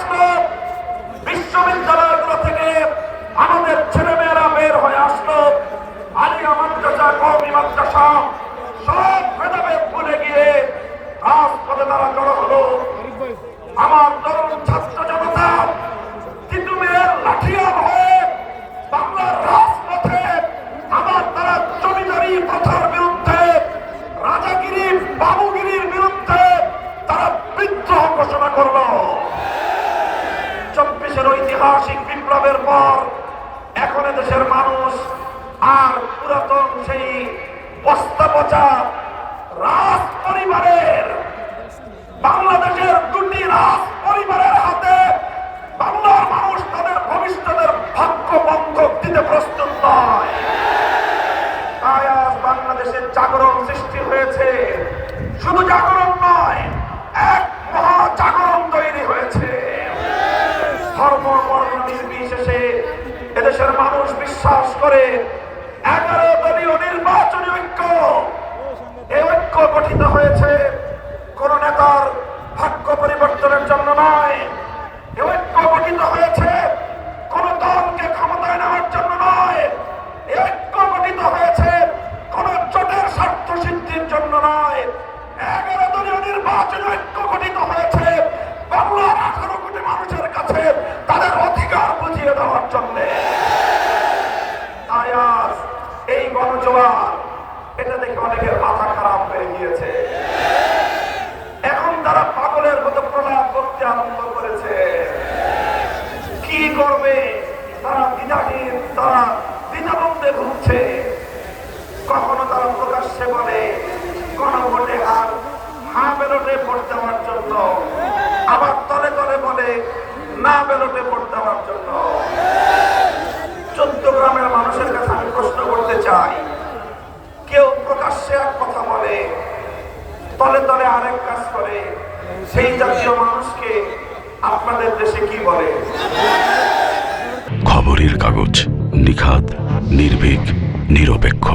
আসবে ঐতিহাসিক বিপ্লবের পর এখন দেশের মানুষ আর পুরাতন সেই বস্তা পচা রাজ পরিবারের বাংলাদেশের দুটি রাজ পরিবারের হাতে বাংলার মানুষ তাদের ভবিষ্যতের ভাগ্য বন্ধক দিতে প্রস্তুত নয়। তাই আজ বাংলাদেশের জাগরণ সৃষ্টি হয়েছে। শুধু জাগরণ নয় এক মহা জাগরণ তৈরি হয়েছে ধর্ম বর্ণ নির্বিশেষে এদেশের মানুষ বিশ্বাস করে এগারো দলীয় নির্বাচনী ঐক্য এই ঐক্য গঠিত হয়েছে কোন নেতার ভাগ্য পরিবর্তনের জন্য নয় এই ঐক্য গঠিত হয়েছে কোন দলকে ক্ষমতায় নেওয়ার জন্য নয় এই ঐক্য গঠিত হয়েছে কোন জোটের স্বার্থ সিদ্ধির জন্য নয় এগারো দলীয় নির্বাচন ঐক্য গঠিত হয়েছে বাংলার আঠারো কোটি মানুষের কাছে তাদের অধিকার বুঝিয়ে দেওয়ার জন্য তাই আজ এই এখন তারা পাগলের ঘুরছে কখনো তারা প্রকাশ্যে বলে গণভোটে হার হা বেরোটে ভোট দেওয়ার জন্য। আবার তলে তলে বলে, না বেরোটে ভোট দেওয়ার জন্য। তলে তলে আরেক কাজ করে, সেই জাতীয় মানুষকে আপনাদের দেশে কি বলে? খবরের কাগজ নিখাত নির্ভীক, নিরপেক্ষ।